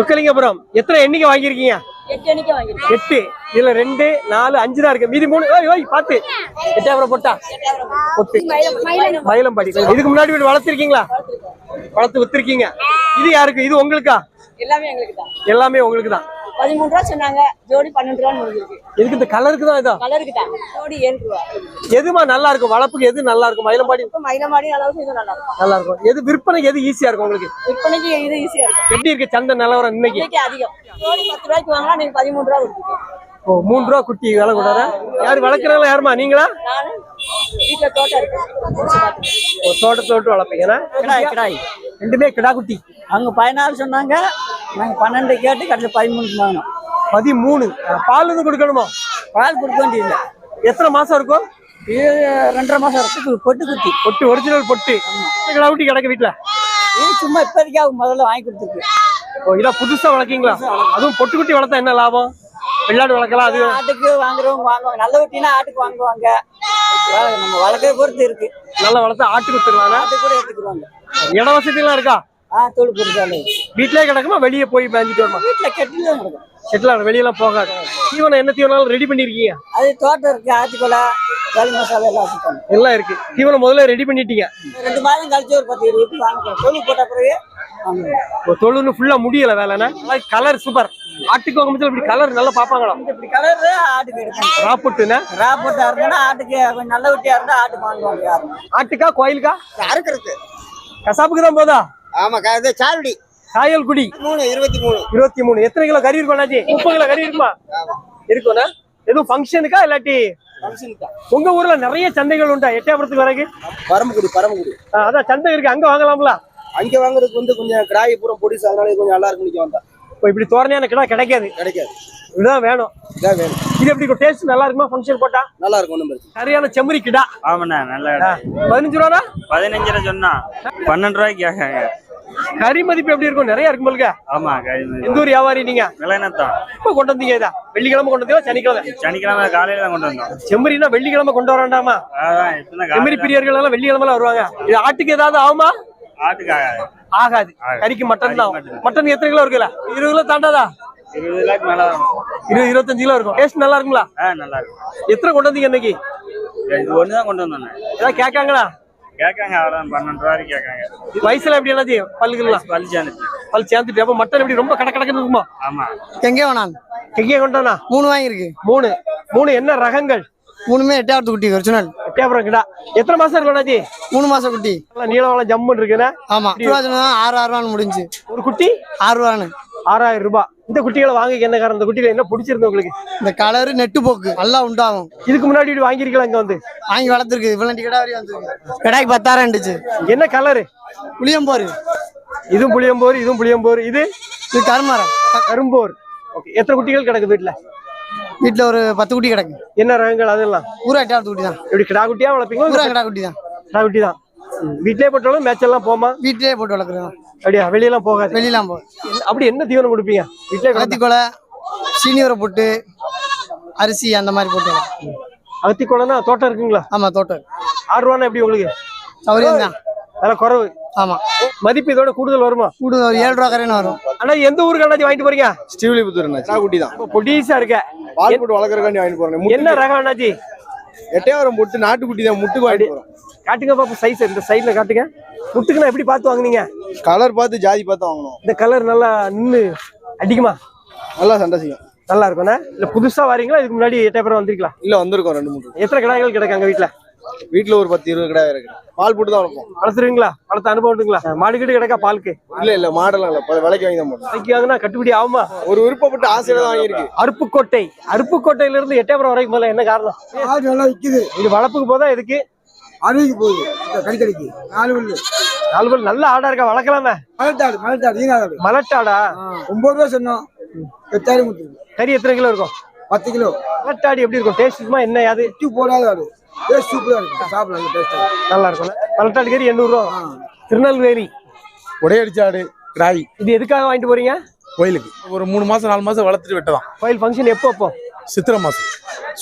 துக்கலிங்கபுரம். எத்தனை எண்ணிக்கை வாங்கியிருக்கீங்க? எட்டு இதுல ரெண்டு நாலு அஞ்சு தான் இருக்கு. மீதி மூணு ஓய் ஓய் பாத்து எட்டாயிரம் போட்டா? பொட்டு. மயிலம்பாடி. இதுக்கு முன்னாடி வீடு வளர்த்திருக்கீங்களா? வளர்த்து வித்திருக்கீங்க. இது யாருக்கு? இது உங்களுக்கா? எல்லாமே உங்களுக்கு தான் பதிமூணு ரூபா சொன்னாங்க. ஜோடி பன்னெண்டு ரூபான்னு முடிஞ்சிருக்கு. இதுக்கு இந்த கலருக்கு தான் இதா? கலருக்கு தான் ஜோடி ஏழு ரூபா எதுமா நல்லா இருக்கும் வளர்ப்புக்கு எது நல்லா இருக்கும் மயிலம்பாடி இப்போ மயிலமாடி அளவுக்கு இது நல்லா இருக்கும் நல்லா இருக்கும். எது விற்பனைக்கு எது ஈஸியா இருக்கும் உங்களுக்கு? விற்பனைக்கு இது ஈஸியா இருக்கும். எப்படி இருக்கு சந்தை நிலவரம் இன்னைக்கு? இன்னைக்கு அதிகம். ஜோடி பத்து ரூபாய்க்கு வாங்கினா நீங்க பதிமூணு ரூபா கொடுத்துருக்கோம் ஓ மூணு ரூபா குட்டி விலை கூடாதா யாரு வளர்க்குறாங்களா யாருமா நீங்களா? வீட்டுல தோட்டம் இருக்கு. தோட்டத்தை விட்டு வளர்ப்பீங்கன்னா கிடாய் கிடாய். ரெண்டுமே கிடா குட்டி. அவங்க பதினாலு சொன்னாங்க. நாங்க பன்னெண்டு கேட்டு கடையில் பதிமூணுக்கு வாங்கினோம். பதிமூணு? பால் எதுவும் கொடுக்கணுமா? பால் கொடுக்க வேண்டியதில்லை. எத்தனை மாசம் இருக்கும்? இது ரெண்டரை மாசம் இருக்கு பொட்டு குட்டி. பொட்டு ஒரிஜினல் பொட்டு. கிடா குட்டி கிடக்கு வீட்டுல இது சும்மா இப்போதைக்கு அவங்க முதல்ல வாங்கி கொடுத்துருக்கு. ஓ இதான் புதுசா வளர்க்கீங்களா? அதுவும் பொட்டு குட்டி வளர்த்தா என்ன லாபம்? வெள்ளாடு வளர்க்கலாம் அது ஆட்டுக்கு வாங்குறவங்க வாங்குவாங்க. நல்ல குட்டினா ஆட்டுக்கு வாங்குவாங்க. நம்ம வளர்க்கற பொறுத்து இருக்கு. நல்லா வளர்த்தா ஆட்டுக்கு வித்துருவாங்க ஆட்டுக்கு கூட எடுத்துக்குவாங்க. இட வசதி எல்லாம் இருக்கா? ஆ தோல் கொடுத்தாலே வீட்லயே கிடக்குமா? வெளியே போய் மேஞ்சிட்டு வருமா? வீட்டில் கெட்டில் செட்டில் வெளியெல்லாம் போகாது. தீவனம் என்ன தீவனம் ரெடி பண்ணிருக்கீங்க? அது தோட்டம் இருக்கு. ஆட்டுக்கொலை களி மசாலா எல்லாம் எல்லாம் இருக்கு. தீவனம் முதல்ல ரெடி பண்ணிட்டீங்க. ரெண்டு மாதம் கழிச்சு ஒரு பத்து இருபது வாங்கிக்கலாம். தொழில் போட்ட பிறகு தொழுன்னு ஃபுல்லா முடியல வேலைன்னா கலர் சூப்பர் ஆட்டுக்கு வாங்கும்போது இப்படி கலர் நல்லா பாப்பாங்களா இப்படி கலர் ஆட்டுக்கு எடுக்கணும் ராப்புட்டுன்னா ராப்பட்டா இருந்தா ஆட்டுக்கு கொஞ்சம் நல்ல குட்டியா இருந்தா ஆட்டுக்கு வாங்குவாங்க ஆட்டுக்கா கோயிலுக்கா? அறுக்கிறது கசாப்புக்கு தான் போதா? ஆமா க- இது சாவடி காயல் குடி மூணு இருபத்தி மூணு. இருபத்தி மூணு. எத்தனை கிலோ கறி இருக்கும் அண்ணாச்சி முப்பது கிலோ கறி இருக்குமா? இருக்கும்ண்ணா? எதுவும் ஃபங்க்ஷனுக்கா இல்லாட்டி? உங்க ஊர்ல நிறைய சந்தைகள் உண்டா? எட்டயபுரத்துக்கு வரைக்கும் பரமக்குடி பரமக்குடி. ஆ, அதான் சந்தை இருக்கு. அங்க வாங்கலாம்ல? அங்க வாங்குறதுக்கு வந்து கொஞ்சம் கிராய் பூரா பொடிசு அதனால கொஞ்சம் நல்லா இருக்கும் நிக்க வந்தா. இப்போ இப்படி தோரணையான கிடா கிடைக்காது. கிடைக்காது. இதுதான் வேணும். இதான் வேணும். இது எப்படி டேஸ்ட் நல்லா இருக்குமா? ஃபங்க்ஷன் போட்டா? நல்லா இருக்கும் பிரச்சனை சரியான செம்மறி கிடா. ஆமாண்ணா நல்ல இடம் பதினஞ்சு ரூபா சொன்னா பன்னெண்டு ரூபாய்க்கு கறி மதிப்பு எப்படி இருக்கும்? நிறைய இருக்கும் போலுங்க ஆமா எந்த ஊர் வியாபாரி நீங்க? விலைனத்தான் இப்ப கொண்டு வந்தீங்க இதா. வெள்ளிக்கிழமை கொண்டு வந்தீங்களா சனிக்கிழமை? சனிக்கிழமை காலையில தான் கொண்டு வந்தோம். செம்மறினா வெள்ளிக்கிழமை கொண்டு வர வேண்டாமா அதான் எத்தனை செம்மறி பிரியர்கள் எல்லாம் வெள்ளிக்கிழமை வருவாங்க. இது ஆட்டுக்கு ஏதாவது ஆகுமா? ஆட்டுக்காக ஆகாது. கறிக்கு மட்டன் தான். மட்டன். எத்தனை கிலோ இருக்குல்ல? இருபது கிலோ தாண்டாதா? இருபது லேக் மேல வரும் இருபது இருபத்தஞ்சு கிலோ இருக்கும். டேஸ்ட் நல்லா இருக்குங்களா? நல்லா இருக்கும். எத்தனை கொண்டு வந்தீங்க இன்னைக்கு? இது ஒன்று தான் கொண்டு வந்தோண்ணே ஏதாவது கேட்காங்களா? கேட்காங்க அவ்வளோதான் பன்னெண்டு ரூபாய்க்கு கேட்காங்க. வயசுல எப்படி என்னாச்சு பல்லுகள்லாம்? பழிச்சானுச்சு பல் சேர்ந்துட்டு அப்ப மட்டன் எப்படி ரொம்ப கடை கடக்குன்னு இருக்குமா? ஆமா. எங்கே வேணாம். எங்கே கொண்டானா மூணு வாங்கியிருக்கு. மூணு. மூணு என்ன ரகங்கள்? மூணுமே எட்டாவது குட்டி ஒரிஜினல் எட்டயபுரம் கிடா எத்தனை மாசம் இருக்கும் அண்ணாச்சி? மூணு மாசம் குட்டி. நல்லா நீளம் ஜம்முன்னு இருக்குண்ணா ஆமா. ஆறு ஆறு ரூபான்னு முடிஞ்சு. ஒரு குட்டி? ஆறு ரூபான்னு. ஆறாயிரம் ரூபாய். இந்த குட்டிகளை வாங்க என்ன காரணம்? இந்த குட்டியில என்ன பிடிச்சிருந்து உங்களுக்கு? இந்த கலரு நெட்டு போக்கு. நல்லா உண்டாகும். இதுக்கு முன்னாடி இப்படி வாங்கியிருக்கலாம் இங்க வந்து. வாங்கி வளர்த்துருக்கு. இவ்வளவு கிடா வரையும் வந்துருக்கு. கிடாய்க்கு பத்தாயிரம் இருந்துச்சு. என்ன கலரு புளியம்போரு. இதுவும் புளியம்போர் இதுவும் புளியம்போர். இது? இது கருமரம். கரும்போர். ஓகே எத்தனை குட்டிகள் கிடக்கு வீட்டுல வீட்டுல ஒரு பத்து குட்டி கிடக்கு. என்ன ரகங்கள் அதெல்லாம்? பூரா எட்டாவது குட்டி தான். எப்படி கிடா குட்டியா வளர்ப்பீங்களா? பூரா கிடா குட்டி தான். கிடா குட்டி தான். வீட்டிலே போட்டாலும் மேட்செல்லாம் போமா வீட்டிலேயே போட்டு வளர்க்குறோம் அப்படியா? வெளியெல்லாம் போகாது வெளியெல்லாம் போ என்ன- அப்படி என்ன தீவனம் கொடுப்பீங்க? வீட்டிலே அகத்தி கொலை சீனியரை போட்டு அரிசி அந்த மாதிரி போட்டு வளர்க்குறோம். அகத்தி குளம்னா தோட்டம் இருக்குங்களா? ஆமா தோட்டம் ஆறு ரூபானா எப்படி உங்களுக்கு? சௌரியம் தான் அதெல்லாம் குறவு. ஆமா. மதிப்பு இதோட கூடுதல் வருமா? கூடு ஒரு ஏழு ரூபா கரைன்னு வரும். ஆனா எந்த ஊருக்கு அண்ணாச்சி வாங்கிட்டு போறீங்க? ஸ்ரீவில்லிபுத்தூர் கிடா குட்டி தான் பொடிசா இருக்க. பால் போட்டு வளர்க்குறக்காண்டி வாங்கிட்டு போறேன். என்ன ரகம் அண்ணாச்சி? எட்டையாவரம் போட்டு நாட்டுக்குட்டி தான் முட்டுக்கு வாங்கிட்டு போறோம். காட்டுங்க பாப்பா சைஸ் இந்த சைடுல காட்டுங்க. முட்டுக்குன்னா எப்படி பார்த்து வாங்குனீங்க? கலர் பார்த்து ஜாதி பார்த்து வாங்கணும். இந்த கலர் நல்லா நின்னு அடிக்குமா? நல்லா சண்டை செய்யும். நல்லா இருக்கும்ண்ணே இல்ல புதுசா வரீங்களா? இதுக்கு முன்னாடி எட்டயபுரம் வந்திருக்கலாம் இல்ல வந்திருக்கோம் ரெண்டு மூணு எத்தனை கிடாய்கள் கிடக்கு அங்க வீட்டுல வீட்டுல ஒரு பத்து இருபது கிடா இருக்கு. பால் போட்டு தான் வளர்ப்போம். வளர்த்துருவீங்களா? வளர்த்த அனுபவம் இருக்குங்களா? மாடு கிட்ட கிடக்கா பாலுக்கு? இல்ல இல்ல மாடெல்லாம் இல்ல. விலைக்கு வாங்கி தான் விலைக்கு வாங்கினா கட்டுப்படி ஆகுமா? ஒரு விருப்பப்பட்டு ஆசையில தான் வாங்கியிருக்கு. அருப்புக்கோட்டை. அருப்புக்கோட்டையில இருந்து எட்டயபுரம் வரைக்கும் முதல்ல என்ன காரணம்? நல்லா விற்குது இது வளர்ப்புக்கு போதா இதுக்கு அருவிக்கு போகுது. கடிக்கடிக்கு நாலு புல்லு. நாலு பேர் நல்ல ஆடா இருக்கா? வளர்க்கலாமே. மலட்டாடு மலட்டாடு ஈனாடு மலட்டாடா? ஒன்பது ரூபா சொன்னோம். எட்டாயிரம் கொடுத்துருக்கு. கறி எத்தனை கிலோ இருக்கும்? பத்து கிலோ. மலட்டாடி எப்படி இருக்கும்? டேஸ்ட் இருக்குமா? என்ன யாது உப்பு போடாத ஆடு. டேஸ்ட் சூப்பராக இருக்கும். சாப்பிடலாம் டேஸ்ட்டாக நல்லா இருக்கும் மலட்டாடி கறி எண்ணூறு ரூபா. திருநெல்வேலி. உடையடிச்சாடு கிராய் இது எதுக்காக வாங்கிட்டு போறீங்க? கோயிலுக்கு. ஒரு மூணு மாசம் நாலு மாசம் வளர்த்துட்டு வெட்டலாம் கோயில் ஃபங்க்ஷன் எப்போ அப்போ? சித்திரை மாசம்.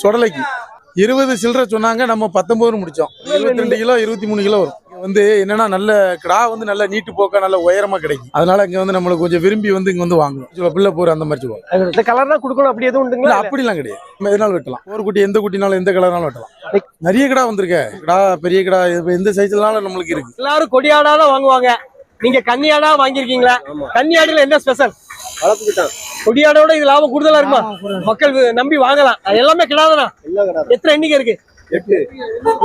சுடலைக்கு. இருபது சில்லறை சொன்னாங்க நம்ம பத்தொன்பது முடிச்சோம். இருபத்தி ரெண்டு கிலோ இருபத்தி மூணு கிலோ வரும். வந்து என்னன்னா நல்ல கிடா வந்து நல்ல நீட்டு போக்கா நல்ல உயரமா கிடைக்கும். அதனால இங்க வந்து நம்மளுக்கு கொஞ்சம் விரும்பி வந்து இங்க வந்து வாங்குவோம் சொல்ல பிள்ளை போற அந்த மாதிரி சொல்லுவாங்க. இந்த கலர் தான் கொடுக்கணும் அப்படி எதுவும் இல்ல உண்டுங்களா அப்படிலாம் கிடையாது. நம்ம எதனாலும் வெட்டலாம். ஒரு குட்டி எந்த குட்டினாலும் எந்த கலர்னாலும் வெட்டலாம். நிறைய கிடா வந்திருக்க. கிடா பெரிய கிடா எந்த சைஸ்லனாலும் நம்மளுக்கு இருக்கு. எல்லாரும் கொடியாடா தான் வாங்குவாங்க. நீங்க கன்னியாடா வாங்கியிருக்கீங்களா? கன்னியாடில என்ன ஸ்பெஷல் வளர்ப்புக்கு தான் கொடியாடோட இது லாபம் கூடுதலா இருக்குமா? மக்கள் நம்பி வாங்கலாம். அது எல்லாமே கிடாதானா எத்தனை எண்ணிக்கை இருக்கு? எட்டு.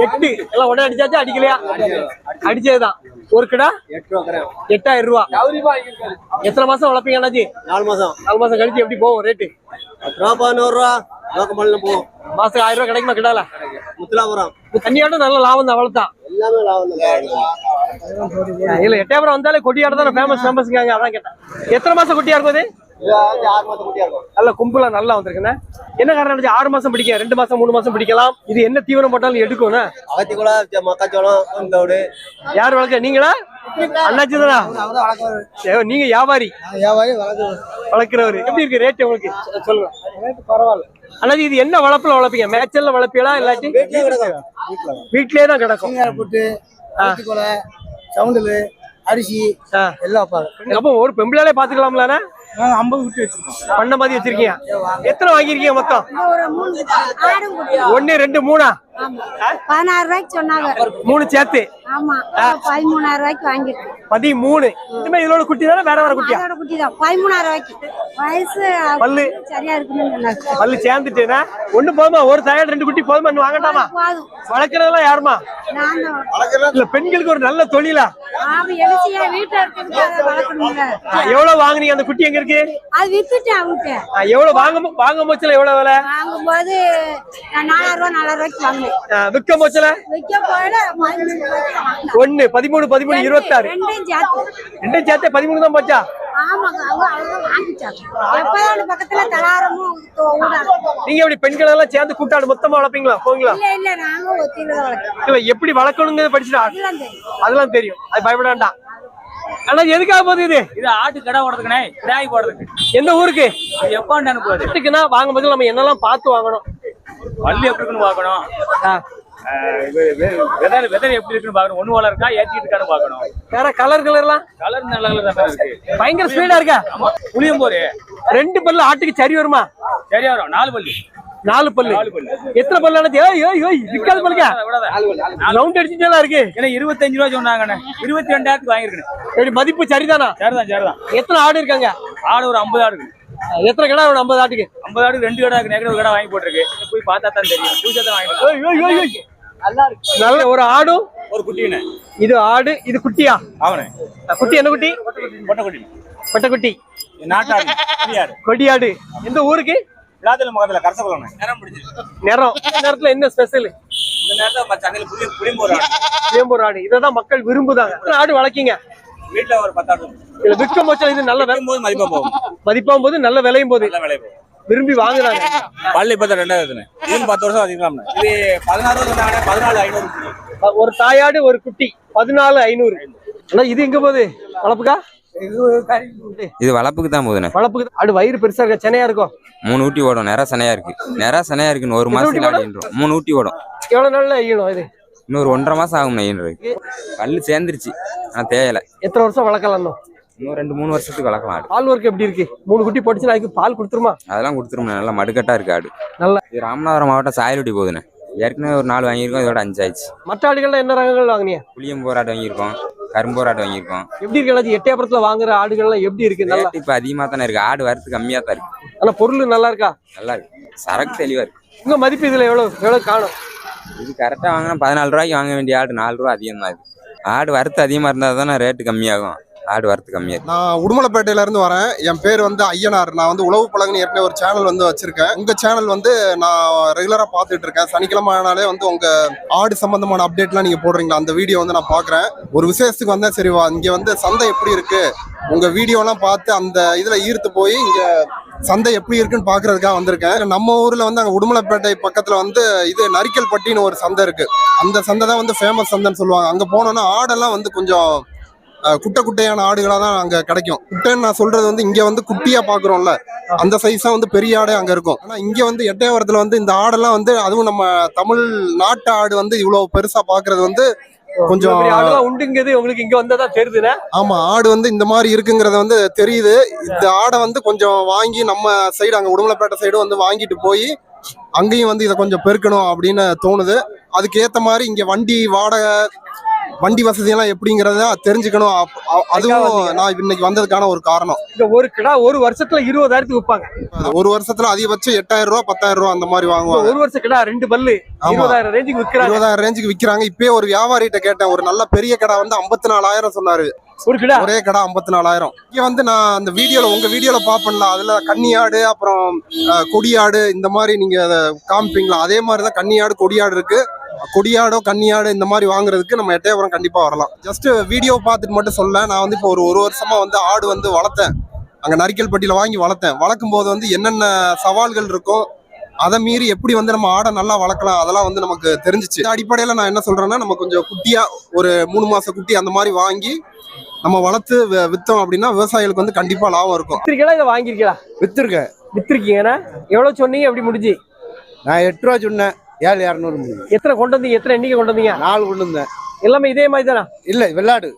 எட்டு. எல்லாம் உடனே அடிச்சாச்சா? அடிக்கலையா? அடிச்சதுதான். ஒரு கிடா? ரூபா எட்டாயிரம் ரூபா. எத்தனை மாசம் வளர்ப்பீங்க அண்ணாச்சி? நாலு மாசம். நாலு மாசம் கழிச்சு எப்படி போகும் ரேட்டு? பத்து ரூபா பதினோரு ரூபா நோக்கமல்ல போகும். மாசத்துக்கு ஆயிரம் ரூபாய் கிடைக்குமா கிடால? முத்துலாபுரம். கன்னியாடும் நல்ல லாபம் தான் வளர்த்தா எல்லாமே லாபம் தான். இல்ல எட்டாயிரம் வந்தாலே கொடியாடு தானே ஃபேமஸ் ஃபேமஸ்ங்காங்க அதான் கேட்டேன். எத்தனை மாசம் குட்டியா இருக்கும் நல்ல கும்பலா நல்லா வந்திருக்குண்ணே. என்ன காரணம் ஆறு மாசம் பிடிக்க ரெண்டு மாசம் மூணு மாசம் பிடிக்கலாம்? இது என்ன தீவனம் போட்டாலும் எடுக்கும்ண்ணே? அகத்திக்குளம் மக்காச்சோளம் யார் வளர்க்க? நீங்களா? அண்ணாச்சி தானா? நீங்க வியாபாரி. வளர்க்கிறவரு. எப்படி இருக்கு ரேட் உங்களுக்கு? சொல்லுங்க. பரவாயில்ல. இது என்ன வளர்ப்புல வளர்ப்பீங்க? மேய்ச்சல்ல வளர்ப்பீங்களா இல்லாட்டி? வீட்லயே தான் கிடக்கும். புட்டு சவுண்டலு அரிசி. எல்லாம் அப்போ ஒரு பெம்பிளாலே பாத்துக்கலாம்லண்ணே ஐம்பது குட்டி வச்சிருக்கோம். பண்ண மாதிரி வச்சிருக்கீங்க. எத்தனை வாங்கியிருக்கீங்க மொத்தம்? ஒன்னு ரெண்டு மூணா? பதினாறு ரூபாய்க்கு சொன்னாங்க. மூணு சேர்த்து. ஆமா. பதிமூணாயிரம் ரூபாய்க்கு வாங்கிருக்கு பதிமூணு. இதோட குட்டி தானே? வேற வேற குட்டியா? அதோட குட்டி தான். பதிமூணாயிரம் ரூபாய்க்கு. வயசு பல்லு. சரியா இருக்குன்னு பல்லு சேர்ந்துட்டேனா? ஒண்ணு போதுமா? ஒரு தாயாடு ரெண்டு குட்டி போதுமா? வாங்கட்டாமா? வளர்க்கறதெல்லாம் யாருமா? இல்ல பெண்களுக்கு ஒரு நல்ல தொழிலா? எவ்வளவு வாங்குனீங்க? அந்த குட்டி எங்க இருக்கு? அது வித்துட்டேன் எவ்வளவு வாங்க வாங்க போச்சுல எவ்வளவு விலை? வாங்கும்போது நான் நாலாயிரம் ரூபாய் நாலாயிரம் ரூபாய்க்கு வாங்கினேன். ஆ, விற்க போச்சுல. ஒண்ணு பதிமூணு பதிமூணு இருபத்தாறு. ரெண்டையும் சேர்த்து. ரெண்டும் சேர்த்து பதிமூணு தான் போச்சா? நீங்க எப்படி பெண்கள் எல்லாம் சேர்ந்து கூட்டாடு மொத்தமா வளர்ப்பீங்களா? போங்களா இல்ல எப்படி வளர்க்கணுங்கிறது படிச்சுட்டா? அதெல்லாம் தெரியும். அது பயப்பட வேண்டாம் ஆனா எதுக்காக போகுது இது? இது ஆட்டு கடை ஓடுறதுக்குனே கிடாய் போடுறதுக்கு. எந்த ஊருக்கு? எப்போ வீட்டுக்குன்னா வாங்கும்போது நம்ம என்னெல்லாம் பார்த்து வாங்கணும். பல்லு எப்படி இருக்குன்னு பார்க்கணும். ஆ, வெதர் வெதர் எப்படி இருக்குன்னு பார்க்கணும். ஒண்ணு வள இருக்கா? ஏத்திட்டு இருக்கான்னு பார்க்கணும். வேற கலர் கலர்லாம் கலர் நல்ல கலர் தான் இருக்கு. பயங்கர ஸ்பீடா இருக்கா? புளியும் போது ரெண்டு பல்லு ஆட்டுக்கு சரி வருமா? சரியா வரும். நாலு பல்லு. நாலு பல்லு. நாலு பல்லு. எத்தனை பல்லு விக்காத பல்லுக்கா ரவுண்ட் அடிச்சுட்டே இருக்கு. ஏன்னா இருபத்தஞ்சு ரூபா சொன்னாங்கண்ணே. இருபத்தி ரெண்டாயிரத்துக்கு வாங்கிருக்கேன் மதிப்பு சரிதானா? சரிதான் சரிதான். எத்தனை ஆடு இருக்காங்க? ஆடு ஒரு ஐம்பது ஆடு இருக்கு. எத்தனை கடை வேணும்? ஐம்பது ஆட்டுக்கு. ஐம்பது ஆடு ரெண்டு கடை இருக்கு நேரம் ஒரு கடை வாங்கி போட்டிருக்கு. போய் பார்த்தா தான் தெரியும். ஃபியூச்சர் தான் வாங்கிட்டு. நல்ல ஒரு ஆடும் ஒரு குட்டிண்ணே இது ஆடு இது குட்டியா? அவனே குட்டி என்ன குட்டி? பொட்டை குட்டி பட்டை குட்டி நாட்டாடு கொடியாடு. எந்த ஊருக்கு? விழாத்துல முகத்துல கரசகுலம் நேரம் இந்த நேரத்துல என்ன ஸ்பெஷல் இந்த நேரத்தில் சந்தையில் புளிய புளியும் போடுறாங்க வேம்பூர் ஆடு. இதான் மக்கள் விரும்புதாங்க. ஆடு வளர்க்கீங்க? வீட்டுல ஒரு பத்தாடு இதுல விற்கும் போது இது நல்ல விலை. போது மதிப்பா போகும். மதிப்பாகும் போது நல்ல விலையும் போது நல்ல விலை போகும். விரும்பி வாங்குறாங்க. பல்லு இப்ப ரெண்டாவது இது பத்து வருஷம் அதிகம் இது பதினாறு வருஷம் பதினாலு ஐநூறு ஒரு தாயாடு ஒரு குட்டி. பதினாலு ஐநூறு. ஆனா இது எங்க போகுது? வளர்ப்புக்கா இது வளர்ப்புக்கு தான் போகுதுண்ணே. வளர்ப்புக்கு ஆடு வயிறு பெருசா இருக்கா? சென்னையா இருக்கும்? மூணு ஊட்டி ஓடும். நிற சனையா இருக்கு. நிற சனையா இருக்குன்னு ஒரு ஈன்றோம் மூணு ஊட்டி ஓடும். எவ்வளவு நாள்ல ஈணும் இது? இன்னொரு ஒன்றரை மாசம் ஆகும் ஈன்றதுக்கு பல்லு சேர்ந்துருச்சு. ஆனா தேயல. எத்தனை வருஷம் வளர்க்கலாம் இன்னும்? இன்னும் ரெண்டு மூணு வருஷத்துக்கு வளர்க்கலாம் ஆடு. பால் ஒர்க் எப்படி இருக்கு? மூணு குட்டி போட்டுச்சுன்னா அதுக்கு பால் கொடுத்துருமா? அதெல்லாம் கொடுத்துருவோம் நல்லா மடுக்கட்டா இருக்கு ஆடு. நல்லா. இது ராமநாதபுரம் மாவட்டம் சாயலுட்டி போகுதுண்ணே. ஏற்கனவே ஒரு நாலு வாங்கியிருக்கோம் இதோட அஞ்சு ஆயிடுச்சு மற்ற ஆடுகள்லாம் என்ன ரகங்கள் வாங்குனீங்க புளியம்போர் ஆடு வாங்கியிருக்கோம் கரும்போர் ஆடு வாங்கியிருக்கோம். எப்படி இருக்கு? எட்டயபுரத்துல வாங்குற ஆடுகள்லாம் எப்படி இருக்கு? நல்லா இப்ப அதிகமா தானே இருக்கு. ஆடு வரத்து கம்மியா தான் இருக்கு. ஆனா பொருள் நல்லா இருக்கா? நல்லா இருக்கு. சரக்கு தெளிவா இருக்கு. உங்க மதிப்பு இதுல எவ்வளவு எவ்வளவு காணும்? இது கரெக்டா வாங்கினா பதினாலு ரூபாய்க்கு வாங்க வேண்டிய ஆடு நாலு ரூபா அதிகம் தான் இது ஆடு வரத்து அதிகமா இருந்தால் தானே ரேட்டு கம்மியாகும். ஆடு வரத்து கம்மியா நான் உடுமலைப்பேட்டையில இருந்து வரேன். என் பேர் வந்து ஐயனார். நான் வந்து உழவு பழகுன்னு ஏற்கனவே ஒரு சேனல் வந்து வச்சிருக்கேன். உங்க சேனல் வந்து நான் ரெகுலரா பார்த்துட்டு இருக்கேன். சனிக்கிழமை ஆனாலே வந்து உங்க ஆடு சம்பந்தமான அப்டேட்லாம் நீங்க போடுறீங்களா? அந்த வீடியோ வந்து நான் பாக்குறேன் ஒரு விசேஷத்துக்கு வந்தேன் சரி இங்கே இங்க வந்து சந்தை எப்படி இருக்கு? உங்க வீடியோலாம் பார்த்து அந்த இதுல ஈர்த்து போய் இங்க சந்தை எப்படி இருக்குன்னு பாக்குறதுக்காக வந்திருக்கேன். நம்ம ஊர்ல வந்து அங்க உடுமலைப்பேட்டை பக்கத்துல வந்து இது நரிக்கல்பட்டின்னு ஒரு சந்தை இருக்கு. அந்த சந்தை தான் வந்து ஃபேமஸ் சந்தைன்னு சொல்லுவாங்க. அங்க போனோம்னா ஆடெல்லாம் வந்து கொஞ்சம் குட்டை குட்டையான ஆடுகளா தான் அங்க கிடைக்கும். குட்டைன்னு நான் சொல்றது வந்து இங்க வந்து குட்டியா பாக்குறோம்ல. அந்த சைஸா வந்து பெரிய ஆடே அங்க இருக்கும். ஆனா இங்க வந்து எட்டயபுரத்துல வந்து இந்த ஆடெல்லாம் வந்து அதுவும் நம்ம தமிழ் நாட்டு ஆடு வந்து இவ்வளவு பெருசா பாக்குறது வந்து கொஞ்சம் உண்டுங்கிறது உங்களுக்கு இங்க வந்தா தான் தெரியுதுண்ணே ஆமா ஆடு வந்து இந்த மாதிரி இருக்குங்கிறது வந்து தெரியுது. இந்த ஆடை வந்து கொஞ்சம் வாங்கி நம்ம சைடு அங்க உடுமலைப்பேட்டை சைடு வந்து வாங்கிட்டு போய் அங்கேயும் வந்து இதை கொஞ்சம் பெருக்கணும் அப்படின்னு தோணுது. அதுக்கு ஏத்த மாதிரி இங்க வண்டி வாடகை வண்டி வசதி எல்லாம் எப்படிங்கறத தெரிஞ்சுக்கணும். அதுவும் நான் இன்னைக்கு வந்ததுக்கான ஒரு காரணம். இங்க ஒரு கிடா ஒரு வருஷத்துல இருபதாயிரத்துக்கு விற்பாங்க ஒரு வருஷத்துல அதிகபட்சம் எட்டாயிரம் ரூபா பத்தாயிரம் ரூபா அந்த மாதிரி வாங்குவாங்க. ஒரு வருஷம் கிடா ரெண்டு பல்லு. இருபதாயிரம் ரேஞ்சுக்கு விற்கிறாங்க இருபதாயிரம் ரேஞ்சுக்கு விக்கிறாங்க. இப்பயே ஒரு வியாபாரிகிட்ட கேட்டேன் ஒரு நல்ல பெரிய கடை வந்து ஐம்பத்தி நாலாயிரம் சொன்னாரு. ஒரு கிடா? ஒரே கடை ஐம்பத்தி நாலாயிரம் இங்க வந்து நான் அந்த வீடியோல உங்க வீடியோல பாப்பேன்ல அதுல கன்னியாடு அப்புறம் கொடியாடு இந்த மாதிரி நீங்க அதை காமிப்பீங்களா? அதே மாதிரி தான் கன்னியாடு கொடியாடு இருக்கு. கொடியாடோ கன்னியாடு இந்த மாதிரி வாங்குறதுக்கு நம்ம எட்டயபுரம் கண்டிப்பா வரலாம். ஜஸ்ட் வீடியோ பார்த்துட்டு மட்டும் சொல்ல நான் வந்து இப்போ ஒரு ஒரு வருஷமா வந்து ஆடு வந்து வளர்த்தேன். அங்க நரிக்கல்பட்டியில வாங்கி வளர்த்தேன். வளர்க்கும் போது வந்து என்னென்ன சவால்கள் இருக்கும் அதை மீறி எப்படி வந்து நம்ம ஆடை நல்லா வளர்க்கலாம் அதெல்லாம் வந்து நமக்கு தெரிஞ்சிச்சு. இந்த அடிப்படையில நான் என்ன சொல்றேன்னா நம்ம கொஞ்சம் குட்டியா ஒரு மூணு மாச குட்டி அந்த மாதிரி வாங்கி நம்ம வளர்த்து வி- வித்தோம் அப்படின்னா விவசாயிகளுக்கு வந்து கண்டிப்பா லாபம் இருக்கும். வித்திருக்கீங்களா இதை வாங்கிருக்கீங்களா வித்துருக்கேன். வித்திருக்கீங்கண்ணா எவ்வளவு சொன்னீங்க? எப்படி முடிஞ்சு? நான் எட்டு ரூபா சொன்னேன். ஏழு இரநூறு முடியும் எத்தனை கொண்டு வந்தீங்க? எத்தனை எண்ணிக்கை கொண்டு வந்தீங்க? நாலு கொண்டு வந்தேன். எல்லாமே இதே மாதிரி தானா? இல்ல வெள்ளாடு.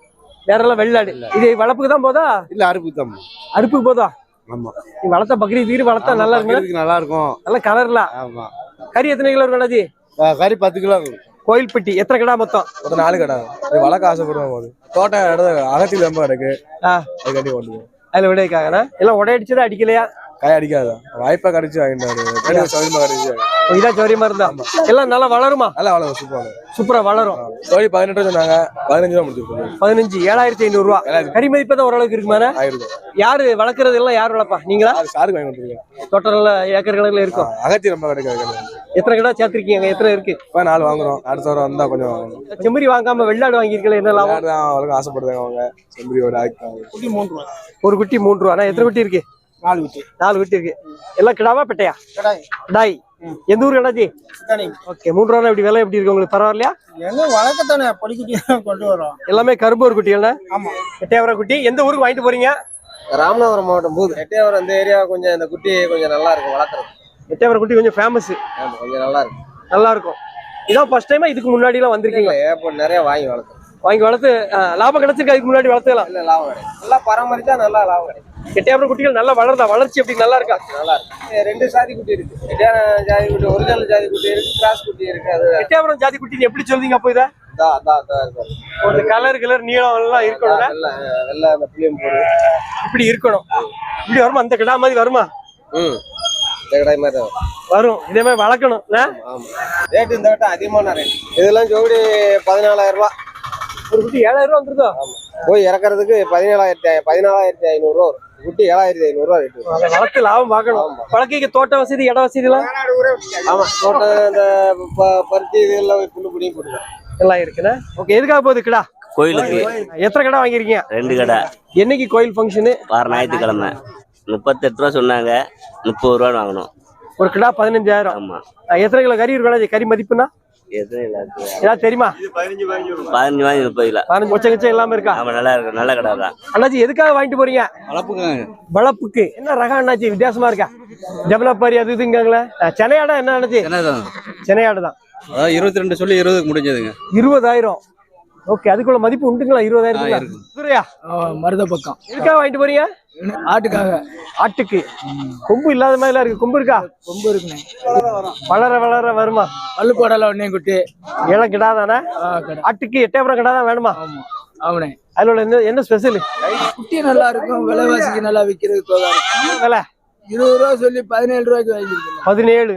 வேற எல்லாம் வெள்ளாடு இது வளர்ப்புக்கு தான் போதா? இல்ல அறுப்பு தான் அறுப்புக்கு போதா? ஆமா. நீ வளர்த்த பக்ரி தீர் வளர்த்தா நல்லா இருக்கும். நல்லா இருக்கும் நல்ல கலர்ல? ஆமா. கறி எத்தனை கிலோ இருக்கும் அஹ் கறி பத்து கிலோ இருக்கும். கோயில்பட்டி. எத்தனை கடா மொத்தம்? ஒரு நாலு கடை. வளர்க்க ஆசைப்படுவோம் போது. தோட்டம் இடம் அகத்தில் ரொம்ப ஆ. அதுக்காண்டி கொண்டு அதுல விடைக்காகண்ணா எல்லாம் உடையடிச்சதா அடிக்கலையா? கை அடிக்காத? வாய்ப்பா கிடைச்சு வாங்கிட்டாரு சௌரியமா கிடைச்சு இதான் சௌரியமா இருந்தா. எல்லாம் நல்லா வளருமா? நல்லா அவ்வளோ சூப்பர் சூப்பரா வளரும். கோழி பதினெட்டு ரூபா சொன்னாங்க. பதினஞ்சு ரூபா முடிச்சிருக்கோம். பதினஞ்சு ஏழாயிரத்தி ஐநூறு ரூபா. கறி மதிப்பு தான் ஓரளவுக்கு இருக்குமாண்ணா ஆயிரம் யாரு வளர்க்கறது எல்லாம் யார் வளர்ப்பா? நீங்களா? சாருக்கு வாங்கி கொடுத்துருக்கேன். தோட்டம் நல்லா ஏக்கர் கணக்குல இருக்கும் அகத்தி ரொம்ப கிடைக்காது எத்தனை கடா சேர்த்திருக்கீங்க? எத்தனை இருக்கு? இப்போ நாலு வாங்குறோம். அடுத்த வாரம் வந்தா கொஞ்சம் வாங்கணும் செம்மறி வாங்காம வெள்ளாடு வாங்கியிருக்கல என்ன லாபம்? தான் அவளுக்கு ஆசைப்படுறாங்க அவங்க. செம்பரியோட ஆக்கிட்டாங்க ஒரு குட்டி மூன்று ரூபா. எத்தனை குட்டி இருக்கு? நாலு குட்டி நாலு குட்டி இருக்கு. எல்லாம் கிடாவா பெட்டையா? கிடாய். எந்த ஊர் கடாச்சி ஓகே மூன்று ரூபா எப்படி விலை எப்படி இருக்கு உங்களுக்கு? பரவாயில்லையா? எங்க வழக்கத்தானே படிக்கிட்டே கொண்டு வரோம். எல்லாமே கரும்பூர் குட்டிகள் ஆமா. எட்டையாவரம் குட்டி. எந்த ஊருக்கு வாங்கிட்டு போறீங்க? ராமநாதபுரம் மாவட்டம் போது. எட்டையாவரம் இந்த ஏரியா கொஞ்சம் இந்த குட்டி கொஞ்சம் நல்லா இருக்கும் வளர்க்குறது எட்டையாவரம் குட்டி கொஞ்சம் ஃபேமஸ் ஆமா கொஞ்சம் நல்லா இருக்கும். நல்லா இருக்கும். இதான் ஃபர்ஸ்ட் டைமா இதுக்கு முன்னாடி எல்லாம் வந்திருக்கீங்க ஏப்போ நிறைய வாங்கி வளர்க்குறோம் வாங்கி வளர்த்து லாபம் கிடைச்சிருக்கா இதுக்கு முன்னாடி வளர்த்துக்கலாம் இல்ல லாபம் கிடைக்கும் நல்லா பராமரிச்சா நல்லா லாபம் கிடைக்கும். எட்டையாவரம் குட்டிகள் நல்லா வளருதா? வளர்ச்சி எப்படி? நல்லா இருக்கா? நல்லா இருக்கும் ஏ, ரெண்டு சாதி குட்டி இருக்கு. எட்டான ஜாதி குட்டி ஒரிஜினல் ஜாதி குட்டி இருக்கு கிராஸ் குட்டி இருக்கு அது. எட்டையாவரம் ஜாதி குட்டி எப்படி சொல்றீங்க அப்போ இதை? ஒரு கலர் கலர் நீளம் எல்லாம் இருக்கணும் இப்படி இருக்கணும். இப்படி வருமா? அந்த கிடா மாதிரி வருமா? ம். இந்த கடாய் மாதிரி தான் வரும். வரும். இதே மாதிரி வளர்க்கணும். ரேட்டு இந்த வட்டம் அதிகமான ரேட் இதெல்லாம் ஜோடி பதினாலாயிரம் ரூபாய் ஒரு குட்டி ஏழாயிரம் ரூபா வந்துருதோ? போய் இறக்குறதுக்கு பதினேழாயிரத்தி பதினாலாயிரத்தி ஐநூறு ரூபா வரும். குட்டி ஏழாயிரத்தி ஐநூறு ரூபா ரேட்டு. வளர்த்து லாபம் பார்க்கணும். வளர்க்கைக்கு தோட்ட வசதி இட வசதி எல்லாம் ஆமா தோட்டம் இந்த ப- பருத்தி இதெல்லாம் புல்லு புடியும் போட்டுருக்கேன் எல்லாம் இருக்குண்ணே ஓகே எதுக்காக போகுது கிடா? கோயிலுக்கு. எத்தனை கடை வாங்கிருக்கீங்க ரெண்டு கடை. என்னைக்கு கோயில் ஃபங்க்ஷனு வார ஞாயிற்றுக்கிழமை. முப்பத்தெட்டு ரூபா சொன்னாங்க. முப்பது ரூபா வாங்கணும் ஒரு கிடா பதினஞ்சாயிரம். ஆமா. அஹ் எத்தனை கிலோ கறி இருக்கும் கறி மதிப்புனா. ஏதாவது தெரியுமா? பதினஞ்சு வாங்கி முப்பது கிலோ பதினஞ்சு ஒச்ச கச்சம் இல்லாம இருக்கா? ஆமா நல்லா இருக்கு நல்ல கடை தான். அண்ணாச்சி எதுக்காக வாங்கிட்டு போறீங்க? வளப்புக்கு என்ன ரகம் அண்ணாச்சி வித்தியாசமா இருக்கா? ஜபலப்பாரி அது இதுங்காங்களே சென்னையாடா என்ன அண்ணாச்சி? சென்னையாடு. தான். இருபத்தி ரெண்டு சொல்லி இருபதுக்கு முடிஞ்சதுங்க. இருபதாயிரம். ஓகே அதுக்குள்ள மதிப்பு உண்டுங்களா? இருபதாயிரம் துரையா மருத பக்கம். எதுக்காக வாங்கிட்டு போறீங்க? ஆட்டுக்காக. ஆட்டுக்கு. கொம்பு இல்லாத மாதிரிலாம் இருக்கு. கொம்பு இருக்கா? கொம்பு இருக்குண்ணே. வளர வளர வருமா? பல்லு போடல உடனே குட்டி. இளம் கிடாதானே. ஆட்டுக்கு எட்டயபுரம் கிடா தான் வேணுமா? ஆமா. அவனே அதுல உள்ள என்ன என்ன ஸ்பெஷல் குட்டி நல்லா இருக்கும். விலைவாசிக்கு நல்லா விற்கிறது விலை? இருபது ரூபா சொல்லி பதினேழு ரூபாய்க்கு வாங்கியிருக்கேன். பதினேழு.